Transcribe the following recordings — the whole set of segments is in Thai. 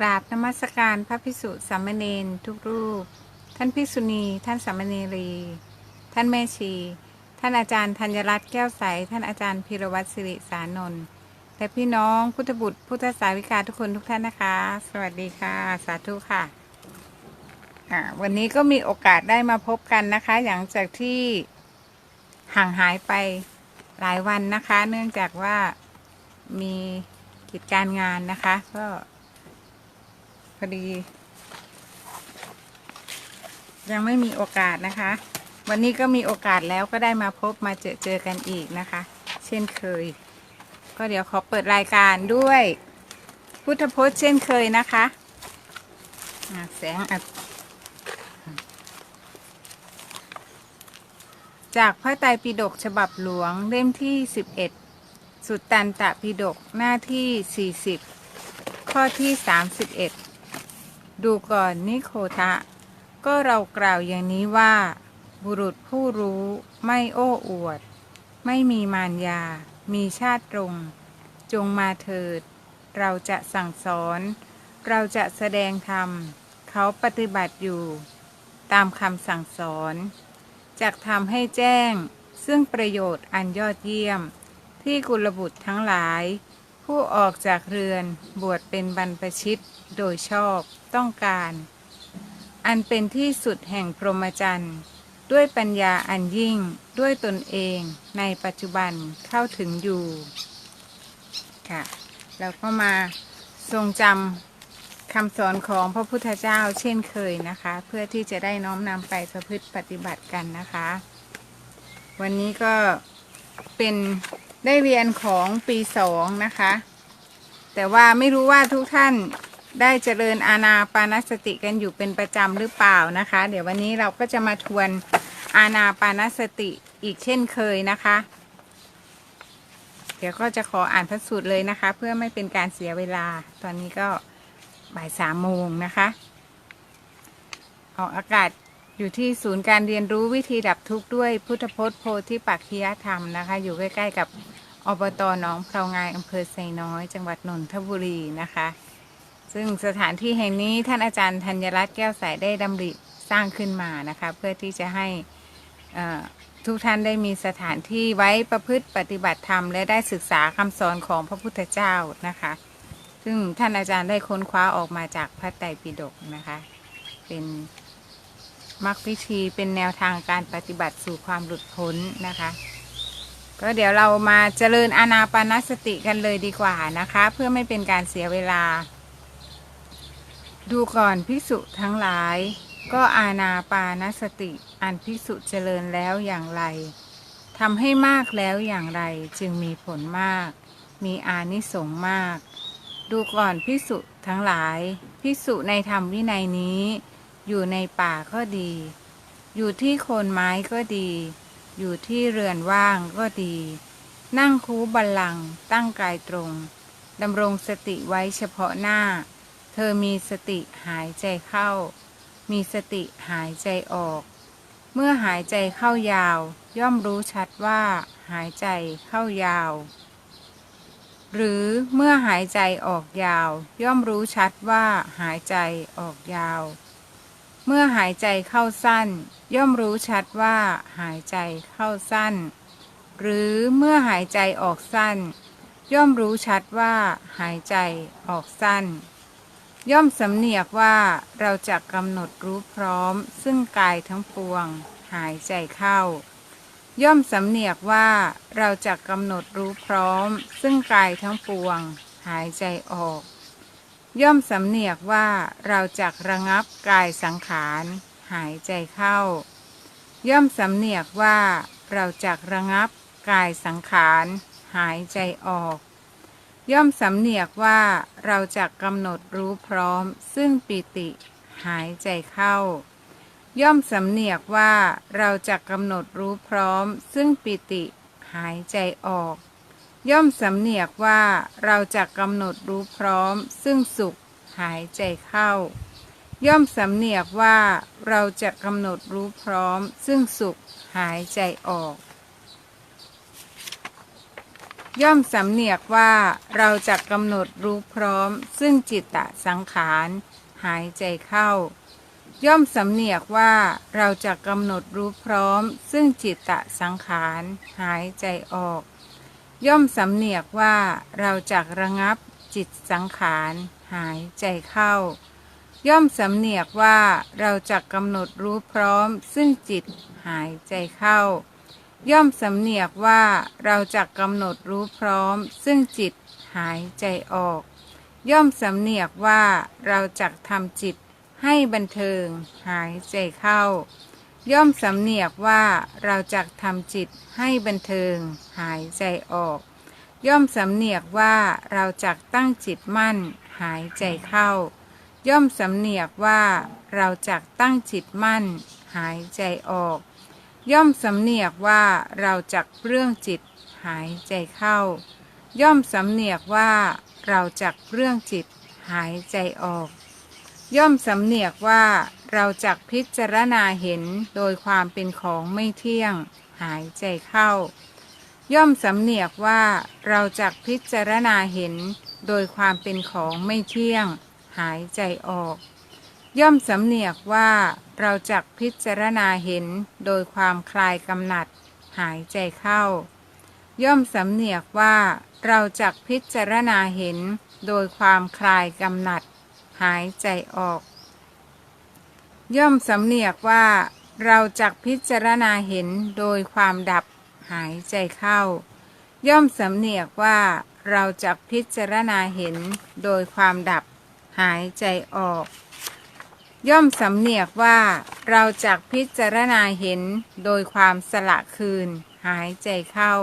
กราบนมัสการพระพิสุสามเณรทุกรูป ท่านพิสุณี ท่านสามเณรี ท่านแม่ชี ท่านอาจารย์ธัญรัตน์แก้วใส ท่านอาจารย์พิรวัตรสิริสานนท์และพี่น้องพุทธบุตรพุทธสาวิกาทุกคนทุกท่านนะคะ สวัสดีค่ะ สาธุค่ะอ่าวันนี้ก็มีโอกาสได้มาพบกันนะคะ หลังจากที่ห่างหายไปหลายวันนะคะ เนื่องจากว่ามีกิจการงานนะคะ ก็ พอดี ยังไม่มีโอกาสนะคะ วันนี้ก็มีโอกาสแล้วก็ได้มาพบมาเจอเจอกันอีกนะคะ เช่นเคย ก็เดี๋ยวขอเปิดรายการด้วย พุทธพจน์เช่นเคยนะคะแสงอัดจากพระไตรปิฎกฉบับหลวงเล่มที่ 11 สุตตันตปิฎกหน้าที่ 40 ข้อที่ 31 ดูก่อนนิโคทะ ก็เรากล่าวอย่างนี้ว่า บุรุษผู้รู้ไม่โอ้อวด ไม่มีมารยา มีชาติตรง จงมาเถิด เราจะสั่งสอน เราจะแสดงธรรม เขาปฏิบัติอยู่ ตามคำสั่งสอนจะทำให้แจ้ง ซึ่งประโยชน์อันยอดเยี่ยม ที่กุลบุตรทั้งหลาย ผู้ออกจากเรือนบวชเป็นบรรพชิต โดยชอบต้องการ อันเป็นที่สุดแห่งพรหมจรรย์ ด้วยปัญญาอันยิ่งด้วยตนเองในปัจจุบันเข้าถึงอยู่ค่ะแล้วก็มาทรงจำคำสอนของพระพุทธเจ้าเช่นเคยนะคะ เพื่อที่จะได้น้อมนำไปประพฤติปฏิบัติกันนะคะ วันนี้ก็เป็นได้เรียนของปีสองนะคะ แต่ว่าไม่รู้ว่าทุกท่าน ได้เจริญอาณาปานสติกันอยู่เป็นประจำหรือเปล่านะคะ เดี๋ยววันนี้เราก็จะมาทวนอาณาปานสติอีกเช่นเคยนะคะ เดี๋ยวก็จะขออ่านพระสูตรเลยนะคะ เพื่อไม่เป็นการเสียเวลา ตอนนี้ก็บ่ายสามโมงนะคะออกอากาศอยู่ที่ศูนย์การเรียนรู้วิธีดับทุกข์ด้วยพุทธพจน์โพธิปักขิยธรรมนะคะ อยู่ใกล้ๆกับอบตหนองเพลางายอำเภอไซน้อย จังหวัดนนทบุรีนะคะ ซึ่งสถานที่แห่งนี้ท่านอาจารย์ธัญรัตน์แก้วใสได้ดำริสร้างขึ้นมานะคะ เพื่อที่จะให้ทุกท่านได้มีสถานที่ไว้ประพฤติปฏิบัติธรรม และได้ศึกษาคำสอนของพระพุทธเจ้านะคะ ซึ่งท่านอาจารย์ได้ค้นคว้าออกมาจากพระไตรปิฎกนะคะ เป็นมรรควิธีเป็นแนวทางการปฏิบัติสู่ความหลุดพ้นนะคะ ก็เดี๋ยวเรามาเจริญอานาปานสติกันเลยดีกว่านะคะ เพื่อไม่เป็นการเสียเวลา ดูก่อนภิกษุทั้งหลาย ก็อาณาปานสติ อันภิกษุเจริญแล้วอย่างไรทำให้มากแล้วอย่างไรจึงมีผลมาก มีอานิสงส์มาก ดูก่อนภิกษุทั้งหลายภิกษุในธรรมวินัยนี้ อยู่ในป่าก็ดี อยู่ที่โคนไม้ก็ดี อยู่ที่เรือนว่างก็ดี นั่งคูบัลลังก์ตั้งกายตรงดำรงสติไว้เฉพาะหน้า เธอมีสติหายใจเข้า มีสติหายใจออก เมื่อหายใจเข้ายาว ย่อมรู้ชัดว่า หายใจเข้ายาว หรือเมื่อหายใจออกยาว ย่อมรู้ชัดว่า หายใจออกยาว เมื่อหายใจเข้าสั้น ย่อมรู้ชัดว่า หายใจเข้าสั้น หรือเมื่อหายใจออกสั้น ย่อมรู้ชัดว่า หายใจออกสั้น ย่อมสำเนียกว่าเราจะกำหนดรู้พร้อม ซึ่งกายทั้งปวง หายใจเข้า ย่อมสำเนียกว่าเราจะกำหนดรู้พร้อม ซึ่งกายทั้งปวง หายใจออก ย่อมสำเนียกว่าเราจะระงับกายสังขาร หายใจเข้า ย่อมสำเนียกว่าเราจะระงับกายสังขาร หายใจออก ย่อมสำเนียกว่าเราจะกำหนดรู้พร้อม ซึ่งปิติหายใจเข้า ย่อมสำเนียกว่าเราจะกำหนดรู้พร้อม ซึ่งปิติหายใจออก ย่อมสำเนียกว่าเราจะกำหนดรู้พร้อม ซึ่งสุขหายใจเข้า ย่อมสำเนียกว่าเราจะกำหนดรู้พร้อม ซึ่งสุขหายใจออก ย่อมสำเนียกว่าเราจะกำหนดรู้พร้อม ซึ่งจิตตสังขาร หายใจเข้า ย่อมสำเนียกว่าเราจะกำหนดรู้พร้อม ซึ่งจิตตสังขารหายใจออก ย่อมสำเนียกว่าเราจะระงับจิตสังขาร หายใจเข้า ย่อมสำเนียกว่าเราจะกำหนดรู้พร้อม ซึ่งจิตหายใจเข้า ย่อมสำเนียกว่าเราจะกำหนดรู้พร้อม ซึ่งจิตหายใจออก ย่อมสำเนียกว่าเราจะทำจิตให้บันเทิงหายใจเข้า ย่อมสำเนียกว่าเราจะทำจิตให้บันเทิงหายใจออก ย่อมสำเนียกว่าเราจะตั้งจิตมั่นหายใจเข้า ย่อมสำเนียกว่าเราจะตั้งจิตมั่นหายใจออก ย่อมสำเนียกว่าเราจักเรื่องจิตหายใจเข้า ย่อมสำเนียกว่าเราจักเรื่องจิตหายใจออก ย่อมสำเนียกว่าเราจักพิจารณาเห็นโดยความเป็นของไม่เที่ยง หายใจเข้า ย่อมสำเนียกว่าเราจักพิจารณาเห็นโดยความเป็นของไม่เที่ยง หายใจออก ย่อมสำเนียกว่าเราจักพิจารณาเห็นโดยความคลายกำหนัด หายใจเข้า ย่อมสำเนียกว่าเราจักพิจารณาเห็นโดยความคลายกำหนัด หายใจออก ย่อมสำเนียกว่าเราจักพิจารณาเห็นโดยความดับ หายใจเข้า ย่อมสำเนียกว่าเราจักพิจารณาเห็นโดยความดับ หายใจออก ย่อมสำเนียกว่าเราจักพิจารณาเห็นโดยความสละคืน หายใจเข้า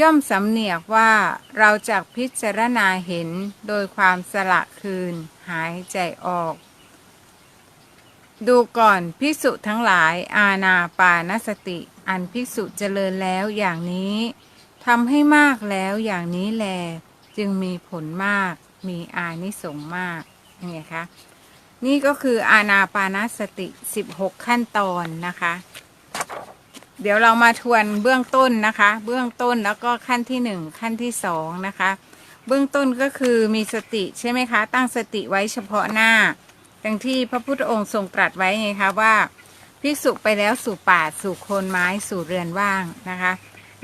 ย่อมสำเนียกว่าเราจักพิจารณาเห็นโดยความสละคืน หายใจออก ดูก่อนภิกษุทั้งหลายอาณาปานสติ อันภิกษุเจริญแล้วอย่างนี้ทำให้มากแล้วอย่างนี้แล จึงมีผลมากมีอานิสงส์มากไงคะ นี่ก็คืออาณาปานสติ 16 ขั้นตอนนะคะ เดี๋ยวเรามาทวนเบื้องต้นนะคะ เบื้องต้นแล้วก็ขั้นที่หนึ่งขั้นที่สองนะคะ เบื้องต้นก็คือมีสติใช่ไหมคะ ตั้งสติไว้เฉพาะหน้าดังที่พระพุทธองค์ทรงตรัสไว้ไงคะว่าภิกษุไปแล้วสู่ป่าสู่โคนไม้สู่เรือนว่างนะคะ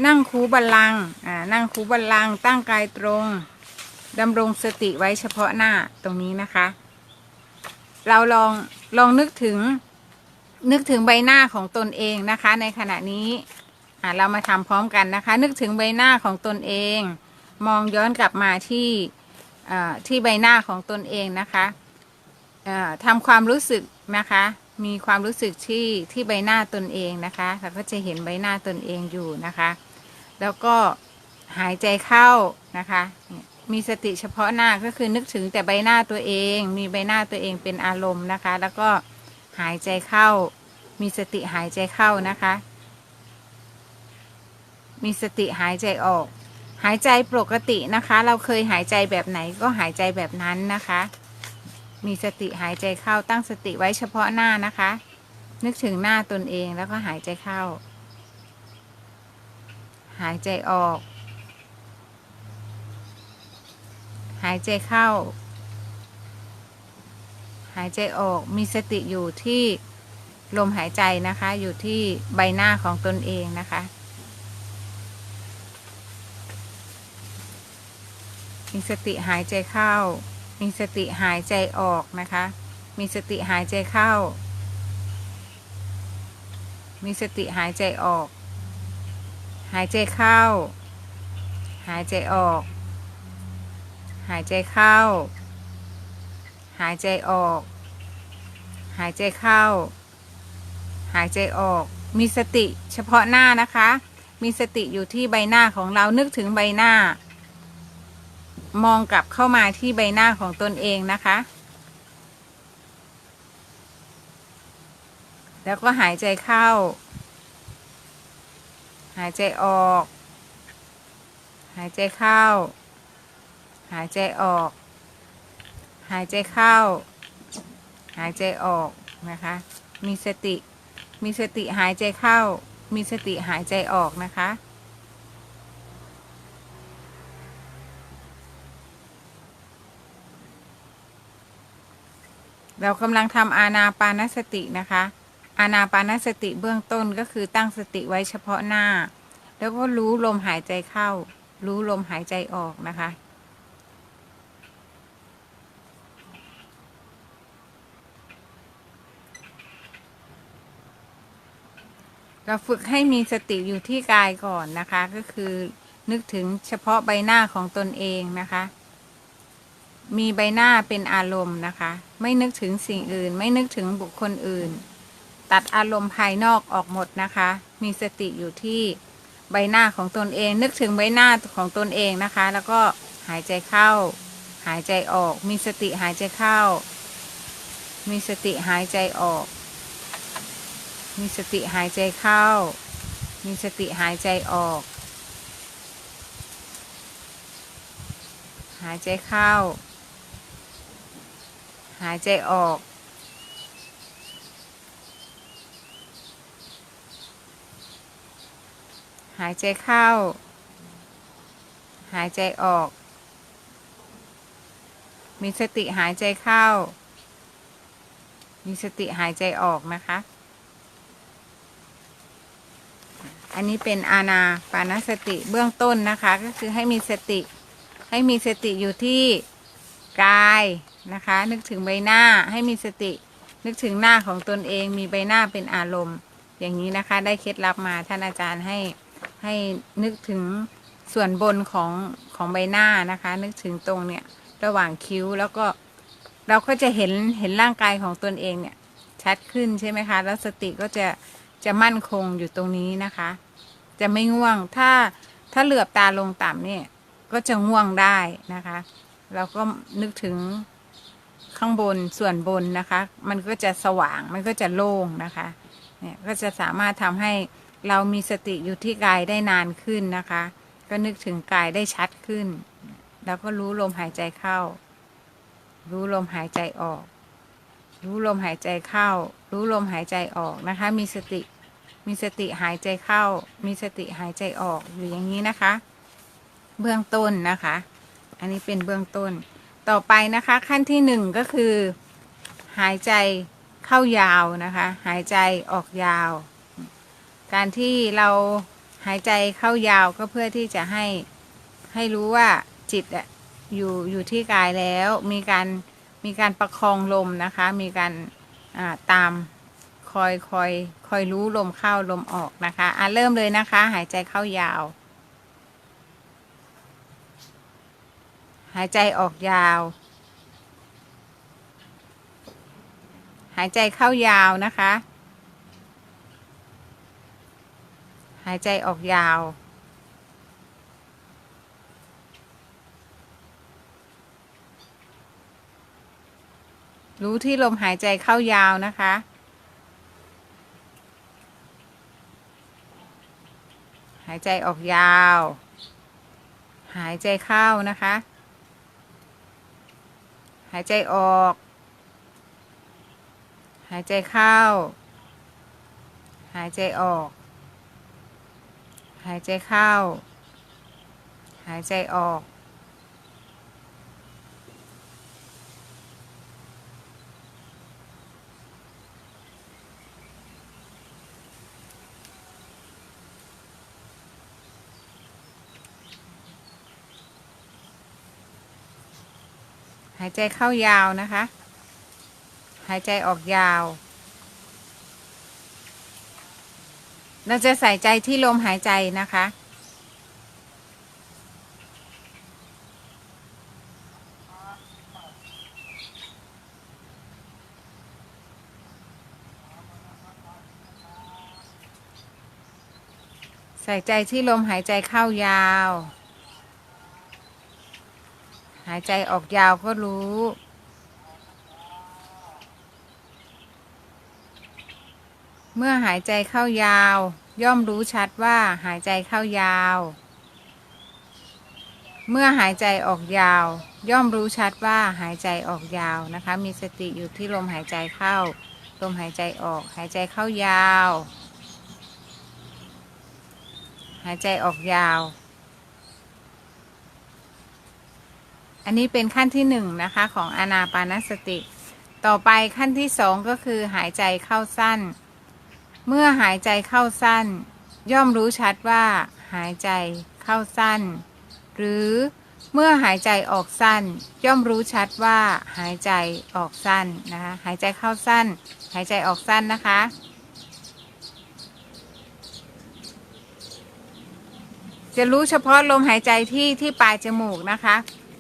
นั่งคูบัลลังอ่านั่งคูบัลลังตั้งกายตรงดำรงสติไว้เฉพาะหน้าตรงนี้นะคะ เราลองลองนึกถึงนึกถึงใบหน้าของตนเองนะคะ ในขณะนี้อ่าเรามาทำพร้อมกันนะคะ นึกถึงใบหน้าของตนเอง มองย้อนกลับมาที่อ่าที่ใบหน้าของตนเองนะคะอ่าทำความรู้สึกนะคะ มีความรู้สึกที่ที่ใบหน้าตนเองนะคะเราก็จะเห็นใบหน้าตนเองอยู่นะคะ แล้วก็หายใจเข้านะคะ มีสติเฉพาะหน้าก็คือนึกถึงแต่ใบหน้าตัวเอง มีใบหน้าตัวเองเป็นอารมณ์นะคะ แล้วก็หายใจเข้า มีสติหายใจเข้านะคะ มีสติหายใจออก หายใจปกตินะคะ เราเคยหายใจแบบไหนก็หายใจแบบนั้นนะคะ มีสติหายใจเข้าตั้งสติไว้เฉพาะหน้านะคะ นึกถึงหน้าตนเองแล้วก็หายใจเข้า หายใจออก หายใจเข้า หายใจออกมีสติอยู่ที่ลมหายใจนะคะ อยู่ที่ใบหน้าของตนเองนะคะ มีสติหายใจเข้า มีสติหายใจออกนะคะ มีสติหายใจเข้า มีสติหายใจออก หายใจเข้า หายใจออก หายใจเข้า หายใจออก หายใจเข้า หายใจออก มีสติเฉพาะหน้านะคะ มีสติอยู่ที่ใบหน้าของเรานึกถึงใบหน้า มองกลับเข้ามาที่ใบหน้าของตนเองนะคะ แล้วก็หายใจเข้า หายใจออก หายใจเข้า หายใจออก หายใจเข้า หายใจออกนะคะ มีสติ มีสติหายใจเข้า มีสติหายใจออกนะคะเรากำลังทำอาณาปานสตินะคะ อาณาปานสติเบื้องต้นก็คือตั้งสติไว้เฉพาะหน้า แล้วก็รู้ลมหายใจเข้า รู้ลมหายใจออกนะคะ เราฝึกให้มีสติอยู่ที่กายก่อนนะคะ ก็คือนึกถึงเฉพาะใบหน้าของตนเองนะคะ มีใบหน้าเป็นอารมณ์นะคะ ไม่นึกถึงสิ่งอื่น ไม่นึกถึงบุคคลอื่น ตัดอารมณ์ภายนอกออกหมดนะคะ มีสติอยู่ที่ใบหน้าของตนเอง นึกถึงใบหน้าของตนเองนะคะ แล้วก็หายใจเข้า หายใจออก มีสติหายใจเข้า มีสติหายใจออก มีสติหายใจเข้า มีสติหายใจออก หายใจเข้า หายใจออก หายใจเข้า หายใจออก มีสติหายใจเข้า มีสติหายใจออกนะคะ อันนี้เป็นอาณาปานสติเบื้องต้นนะคะ ก็คือให้มีสติ ให้มีสติอยู่ที่กายนะคะ นึกถึงใบหน้าให้มีสติ นึกถึงหน้าของตนเอง มีใบหน้าเป็นอารมณ์ อย่างนี้นะคะ ได้เคล็ดลับมาท่านอาจารย์ให้ให้นึกถึงส่วนบนของของใบหน้านะคะ นึกถึงตรงเนี่ยระหว่างคิ้วแล้วก็เราก็จะเห็นเห็นร่างกายของตนเองเนี่ยชัดขึ้นใช่ไหมคะ แล้วสติก็จะจะมั่นคงอยู่ตรงนี้นะคะ จะไม่ง่วง ถ้าถ้าเหลือบตาลงต่ำเนี่ย ก็จะง่วงได้นะคะ เราก็นึกถึงข้างบนส่วนบนนะคะ มันก็จะสว่างมันก็จะโล่งนะคะ เนี่ยก็จะสามารถทำให้เรามีสติอยู่ที่กายได้นานขึ้นนะคะ ก็นึกถึงกายได้ชัดขึ้น แล้วก็รู้ลมหายใจเข้า รู้ลมหายใจออก รู้ลมหายใจเข้า รู้ลมหายใจออกนะคะ มีสติ มีสติหายใจเข้า มีสติหายใจออกอยู่อย่างนี้นะคะ เบื้องต้นนะคะ อันนี้เป็นเบื้องต้น ต่อไปนะคะ ขั้นที่หนึ่งก็คือ หายใจเข้ายาวนะคะ หายใจออกยาว การที่เราหายใจเข้ายาวก็เพื่อที่จะให้ให้รู้ว่าจิตอะอยู่อยู่ที่กายแล้วมีการมีการประคองลมนะคะ มีการตาม อยคอยคอยรู้ลมเข้าลมออกนะคะอะเริ่มเลยนะคะ หายใจเข้ายาว หายใจออกยาว หายใจเข้ายาวนะคะ หายใจออกยาว รู้ที่ลมหายใจเข้ายาวนะคะ หายใจออกยาว หายใจเข้านะคะ หายใจออก หายใจเข้า หายใจออก หายใจเข้า หายใจออก หายใจเข้ายาวนะคะ หายใจออกยาว เราจะใส่ใจที่ลมหายใจนะคะใส่ใจที่ลมหายใจเข้ายาวายใจออกยาวก็รู้ เมื่อหายใจเข้ายาว ย่อมรู้ชัดว่าหายใจเข้ายาว เมื่อหายใจออกยาว ย่อมรู้ชัดว่าหายใจออกยาวนะคะ มีสติอยู่ที่ลมหายใจเข้า ลมหายใจออก หายใจเข้ายาว หายใจออกยาว อันนี้เป็นขั้นที่หนึ่งนะคะของอานาปานสติ ต่อไปขั้นที่สองก็คือหายใจเข้าสั้น เมื่อหายใจเข้าสั้น ย่อมรู้ชัดว่า หายใจเข้าสั้น หรือเมื่อหายใจออกสั้น ย่อมรู้ชัดว่าหายใจออกสั้นนะคะหายใจเข้าสั้น หายใจออกสั้นนะคะจะรู้เฉพาะลมหายใจที่ที่ปลายจมูกนะคะ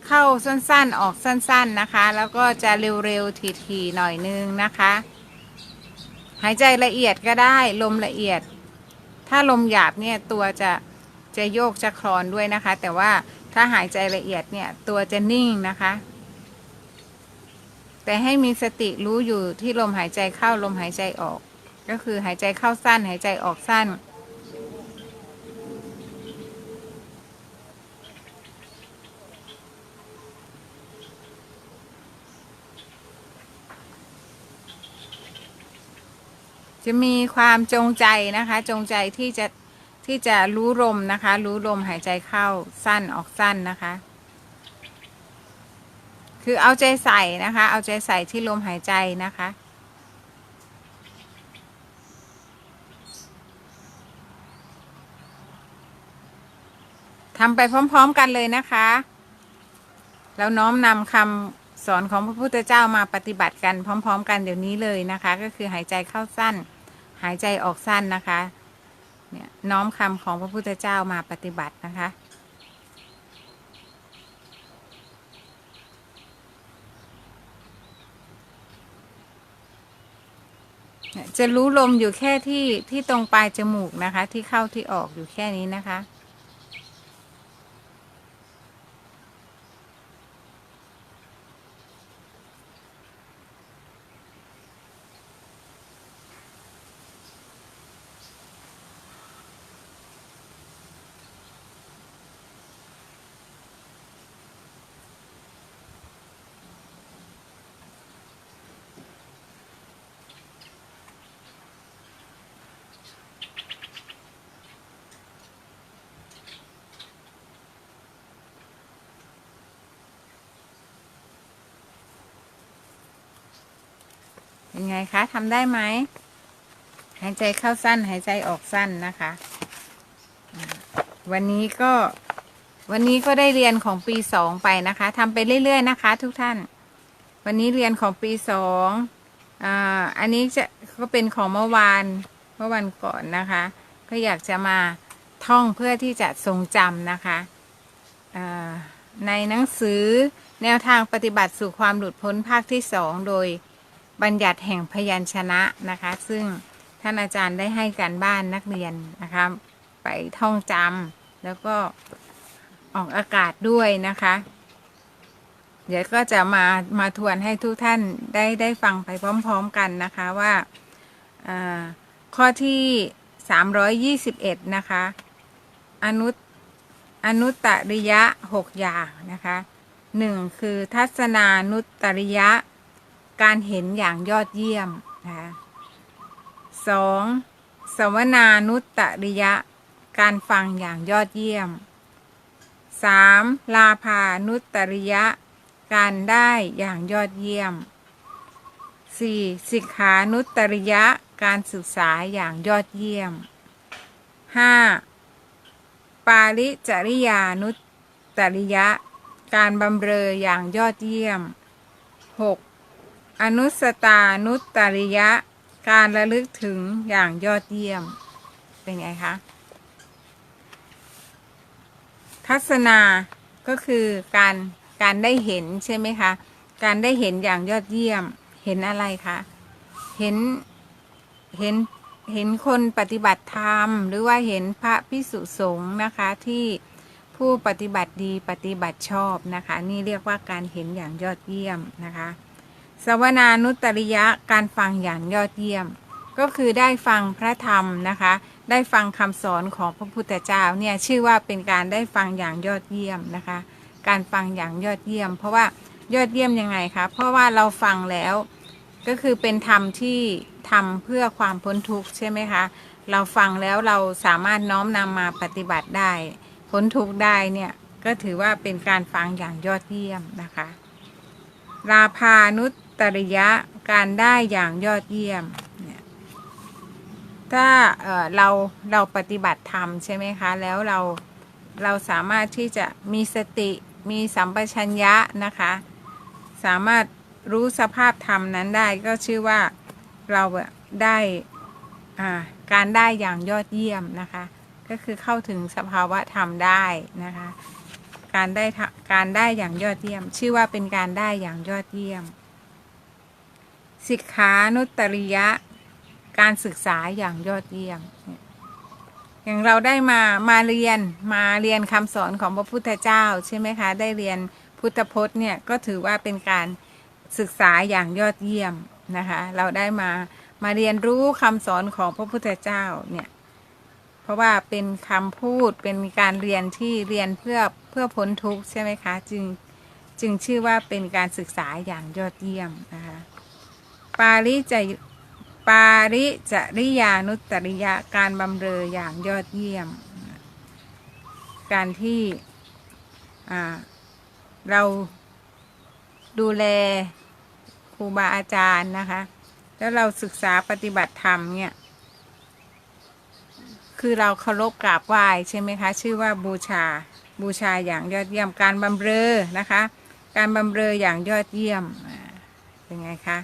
เข้าสั้นๆออกสั้นๆนะคะ แล้วก็จะเร็วๆทีๆหน่อยนึงนะคะ หายใจละเอียดก็ได้ลมละเอียด ถ้าลมหยาบเนี่ยตัวจะจะโยกจะคลอนด้วยนะคะ แต่ว่าถ้าหายใจละเอียดเนี่ยตัวจะนิ่งนะคะ แต่ให้มีสติรู้อยู่ที่ลมหายใจเข้าลมหายใจออก ก็คือหายใจเข้าสั้น หายใจออกสั้น จะมีความจงใจนะคะ จงใจที่จะที่จะรู้ลมนะคะ รู้ลมหายใจเข้าสั้นออกสั้นนะคะ คือเอาใจใส่นะคะ เอาใจใส่ที่ลมหายใจนะคะ ทำไปพร้อม ๆกันเลยนะคะ แล้วน้อมนำคำสอนของพระพุทธเจ้ามาปฏิบัติกันพร้อม ๆ กันเดี๋ยวนี้เลยนะคะ ก็คือหายใจเข้าสั้น หายใจออกสั้นนะคะ เนี่ยน้อมคำของพระพุทธเจ้ามาปฏิบัตินะคะ จะรู้ลมอยู่แค่ที่ที่ตรงปลายจมูกนะคะ ที่เข้าที่ออกอยู่แค่นี้นะคะ ไงคะทำได้ไหม หายใจเข้าสั้น หายใจออกสั้นนะคะ วันนี้ก็ วันนี้ก็ได้เรียนของปีสองไปนะคะทำไปเรื่อย ๆ นะคะ ทุกท่าน วันนี้เรียนของปีสองอ่าอันนี้จะก็เป็นของเมื่อวานเมื่อวันก่อนนะคะ ก็อยากจะมาท่องเพื่อที่จะทรงจำนะคะอ่าในหนังสือแนวทางปฏิบัติสู่ความหลุดพ้นภาคที่สองโดย บัญญัติแห่งพยัญชนะนะคะ ซึ่งท่านอาจารย์ได้ให้การบ้านนักเรียนนะคะไปท่องจำแล้วก็ออกอากาศด้วยนะคะ เดี๋ยวก็จะมามาทวนให้ทุกท่านได้ได้ฟังไปพร้อมๆกันนะคะว่าอ่าข้อที่ 321 นะคะ อนุอนุตริยะ 6 อย่างนะคะหนึ่งคือทัศนานุตริยะ การเห็นอย่างยอดเยี่ยมนะคะสองสวนานุตตริยะ การฟังอย่างยอดเยี่ยมสามลาภานุตตริยะ การได้อย่างยอดเยี่ยมสี่สิกขานุตตริยะ การศึกษาอย่างยอดเยี่ยมห้าปาริจริยานุตตริยะ การบำเรออย่างยอดเยี่ยมหก อนุสตานุตตริยะ การระลึกถึงอย่างยอดเยี่ยม เป็นไงคะ ทัศนาก็คือการการได้เห็นใช่ไหมคะ การได้เห็นอย่างยอดเยี่ยม เห็นอะไรคะ เห็น เห็น เห็นคนปฏิบัติธรรม หรือว่าเห็นพระพิสุสงฆ์นะคะที่ผู้ปฏิบัติดีปฏิบัติชอบนะคะ นี่เรียกว่าการเห็นอย่างยอดเยี่ยมนะคะ สวนานุตริยะการฟังอย่างยอดเยี่ยม ก็คือได้ฟังพระธรรมนะคะ ได้ฟังคำสอนของพระพุทธเจ้าเนี่ยชื่อว่าเป็นการได้ฟังอย่างยอดเยี่ยมนะคะ การฟังอย่างยอดเยี่ยม เพราะว่ายอดเยี่ยมยังไงคะเพราะว่าเราฟังแล้วก็คือเป็นธรรมที่ทำเพื่อความพ้นทุกข์ใช่ไหมคะ เราฟังแล้วเราสามารถน้อมนำมาปฏิบัติได้ พ้นทุกข์ได้เนี่ยก็ถือว่าเป็นการฟังอย่างยอดเยี่ยมนะคะ ราพานุต ตริยะการได้อย่างยอดเยี่ยมเนี่ยถ้าเเราเราปฏิบัติธรรมใช่ไหมคะ แล้วเราเราสามารถที่จะมีสติมีสัมปชัญญะนะคะ สามารถรู้สภาพธรรมนั้นได้ก็ชื่อว่าเราได้การได้อย่างยอดเยี่ยมนะคะ ก็คือเข้าถึงสภาวะธรรมได้นะคะ การได้การได้อย่างยอดเยี่ยม ชื่อว่าเป็นการได้อย่างยอดเยี่ยม สิกขานุตตริยะ การศึกษาอย่างยอดเยี่ยม อย่างเราได้มามาเรียนมาเรียนคำสอนของพระพุทธเจ้าใช่ไหมคะ ได้เรียนพุทธพจน์เนี่ยก็ถือว่าเป็นการศึกษาอย่างยอดเยี่ยมนะคะ เราได้มามาเรียนรู้คำสอนของพระพุทธเจ้าเนี่ยเพราะว่าเป็นคำพูดเป็นการเรียนที่เรียนเพื่อเพื่อพ้นทุกข์ใช่ไหมคะ จึงจึงชื่อว่าเป็นการศึกษาอย่างยอดเยี่ยมนะคะ ปาริจะปาริจริยานุตริยะการบำเรออย่างยอดเยี่ยม การที่เราดูแลครูบาอาจารย์นะคะ แล้วเราศึกษาปฏิบัติธรรมเนี่ย คือเราเคารพกราบไหว้ใช่ไหมคะ ชื่อว่าบูชาบูชาอย่างยอดเยี่ยมการบำเรอนะคะ การบำเรออย่างยอดเยี่ยมเป็นไงคะ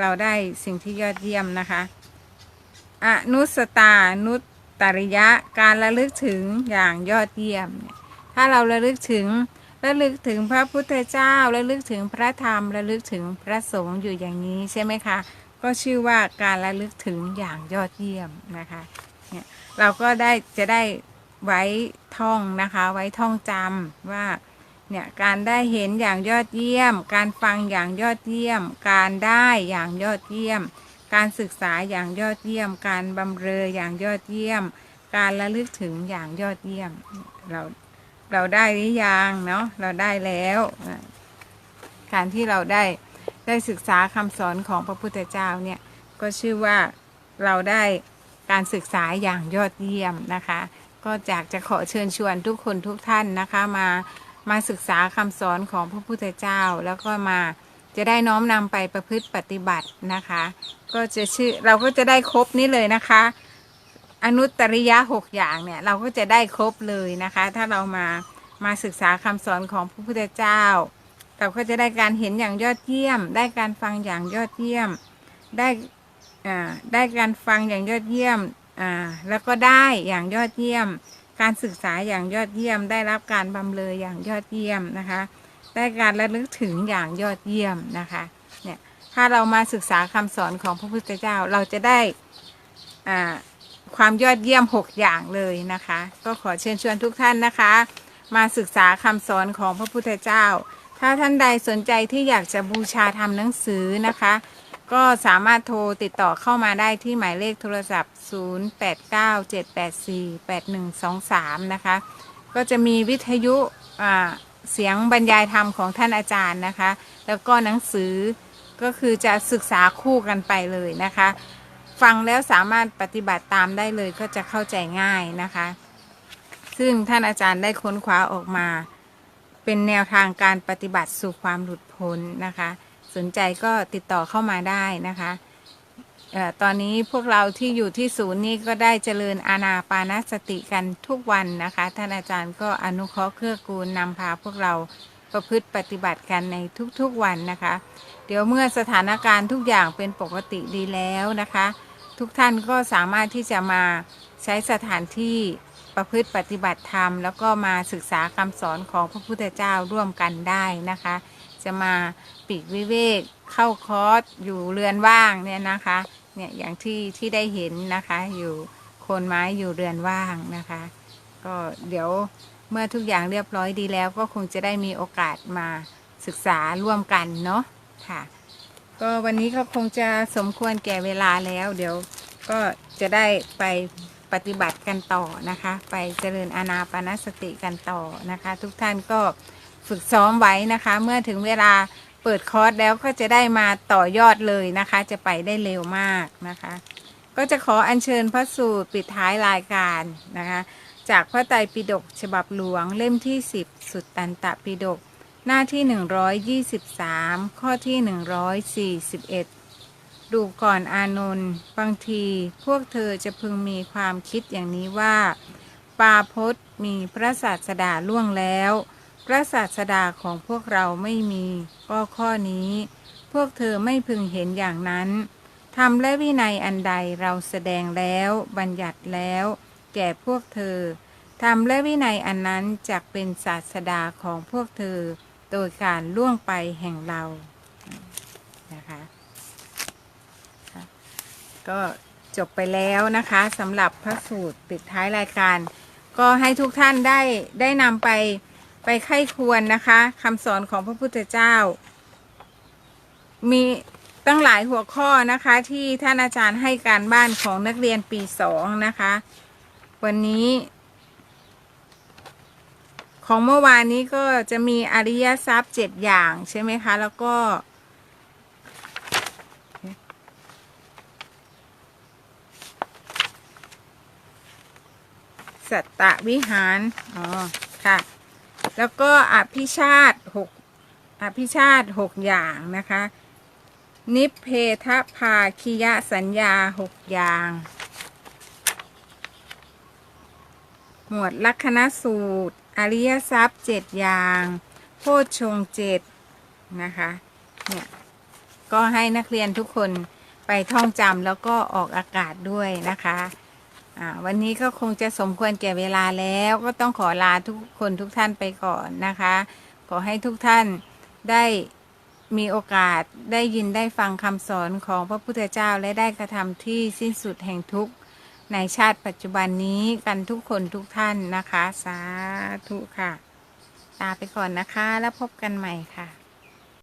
เราได้สิ่งที่ยอดเยี่ยมนะคะอนุสตานุตตริยะการระลึกถึงอย่างยอดเยี่ยมเนี่ยถ้าเราระลึกถึงระลึกถึงพระพุทธเจ้าระลึกถึงพระธรรมระลึกถึงพระสงฆ์อยู่อย่างนี้ใช่ไหมคะ ก็ชื่อว่าการระลึกถึงอย่างยอดเยี่ยมนะคะเนี่ยเราก็ได้จะได้ไว้ท่องนะคะ ไว้ท่องจำว่า เนี่ยการได้เห็นอย่างยอดเยี่ยม การฟังอย่างยอดเยี่ยม การได้อย่างยอดเยี่ยม การศึกษาอย่างยอดเยี่ยม การบำเรออย่างยอดเยี่ยม การระลึกถึงอย่างยอดเยี่ยม เราเราได้หรือยังเนาะเราได้แล้ว การที่เราได้ได้ศึกษาคำสอนของพระพุทธเจ้าเนี่ยก็ชื่อว่าเราได้การศึกษาอย่างยอดเยี่ยมนะคะ ก็อยากจะขอเชิญชวนทุกคนทุกท่านนะคะมา มาศึกษาคำสอนของพระพุทธเจ้า แล้วก็มาจะได้น้อมนำไปประพฤติปฏิบัตินะคะ ก็จะชื่อเราก็จะได้ครบนี้เลยนะคะ อนุตริยะหกอย่างเนี่ยเราก็จะได้ครบเลยนะคะ ถ้าเรามามาศึกษาคำสอนของพระพุทธเจ้า เราก็จะได้การเห็นอย่างยอดเยี่ยม ได้การฟังอย่างยอดเยี่ยม ได้อ่าได้การฟังอย่างยอดเยี่ยมอ่าแล้วก็ได้อย่างยอดเยี่ยม การศึกษาอย่างยอดเยี่ยม ได้รับการบำเรออย่างยอดเยี่ยมนะคะ ได้การระลึกถึงอย่างยอดเยี่ยมนะคะเนี่ยถ้าเรามาศึกษาคำสอนของพระพุทธเจ้าเราจะได้ความยอดเยี่ยม 6 อย่างเลยนะคะ ก็ขอเชิญชวนทุกท่านนะคะ มาศึกษาคำสอนของพระพุทธเจ้า ถ้าท่านใดสนใจที่อยากจะบูชาทำหนังสือนะคะ ก็สามารถโทรติดต่อเข้ามาได้ที่หมายเลขโทรศัพท์ 0897848123 นะคะ ก็จะมีวิทยุเสียงบรรยายธรรมของท่านอาจารย์นะคะ แล้วก็หนังสือก็คือจะศึกษาคู่กันไปเลยนะคะ ฟังแล้วสามารถปฏิบัติตามได้เลยก็จะเข้าใจง่ายนะคะ ซึ่งท่านอาจารย์ได้ค้นคว้าออกมา เป็นแนวทางการปฏิบัติสู่ความหลุดพ้นนะคะ สนใจก็ติดต่อเข้ามาได้นะคะออตอนนี้พวกเราที่อยู่ที่ศูนย์นี้ก็ได้เจริญอาณาปานสติกันทุกวันนะคะ ท่านอาจารย์ก็อนุเคราะห์เกื้อกูลนำพาพวกเราประพฤติปฏิบัติกันในทุกๆวันนะคะ เดี๋ยวเมื่อสถานการณ์ทุกอย่างเป็นปกติดีแล้วนะคะ ทุกท่านก็สามารถที่จะมาใช้สถานที่ประพฤติปฏิบัติธรรม แล้วก็มาศึกษาคำสอนของพระพุทธเจ้าร่วมกันได้นะคะ จะมา ปีกวิเวก เข้าคอร์สอยู่เรือนว่างเนี่ยนะคะ เนี่ยอย่างที่ที่ได้เห็นนะคะ อยู่โคนไม้อยู่เรือนว่างนะคะ ก็เดี๋ยวเมื่อทุกอย่างเรียบร้อยดีแล้ว ก็คงจะได้มีโอกาสมาศึกษาร่วมกันเนาะค่ะ ก็วันนี้ก็คงจะสมควรแก่เวลาแล้ว เดี๋ยวก็จะได้ไปปฏิบัติกันต่อนะคะ ไปเจริญอานาปานสติกันต่อนะคะ ทุกท่านก็ฝึกซ้อมไว้นะคะ เมื่อถึงเวลา เปิดคอร์สแล้วก็จะได้มาต่อยอดเลยนะคะ จะไปได้เร็วมากนะคะ ก็จะขออัญเชิญพระสูตรปิดท้ายรายการนะคะ จากพระไตรปิฎกฉบับหลวงเล่มที่ 10 สุดตันตปิฎกหน้าที่ 123 ข้อที่ 141 ดูก่อนอานนท์บางทีพวกเธอจะพึงมีความคิดอย่างนี้ว่า ปาพจน์มีพระศาสดาล่วงแล้ว พระศาสดาของพวกเราไม่มีก็ข้อนี้ พวกเธอไม่พึงเห็นอย่างนั้นธรรมและวินัยอันใดเราแสดงแล้ว บัญญัติแล้ว แก่พวกเธอธรรมและวินัยอันนั้นจักเป็นศาสดาของพวกเธอ โดยการล่วงไปแห่งเรานะคะค่ะก็จบไปแล้วนะคะสำหรับพระสูตรปิดท้ายรายการ ก็ให้ทุกท่านได้ได้นำไป ไปไข้ควรนะคะคำสอนของพระพุทธเจ้า มีตั้งหลายหัวข้อนะคะ ที่ท่านอาจารย์ให้การบ้านของนักเรียนปีสองนะคะ วันนี้ ของเมื่อวานนี้ก็จะมีอริยทรัพย์เจ็ดอย่างใช่ไหมคะ แล้วก็สัตตวิหาร อ๋อ ค่ะ แล้วก็อภิชาติหกอภิชาติหกอย่างนะคะ นิพเพทภาคิยสัญญาหกอย่าง หมวดลัคนสูตร อริยทรัพย์เจ็ดอย่าง โพชฌงเจ็ดนะคะ เนี่ย ก็ให้นักเรียนทุกคนไปท่องจำแล้วก็ออกอากาศด้วยนะคะ อ่าวันนี้ก็คงจะสมควรแก่เวลาแล้วก็ต้องขอลาทุกคนทุกท่านไปก่อนนะคะ ขอให้ทุกท่านได้มีโอกาสได้ยินได้ฟังคำสอนของพระพุทธเจ้าและได้กระทำที่สิ้นสุดแห่งทุกข์ในชาติปัจจุบันนี้กันทุกคนทุกท่านนะคะ สาธุค่ะ ลาไปก่อนนะคะแล้วพบกันใหม่ค่ะ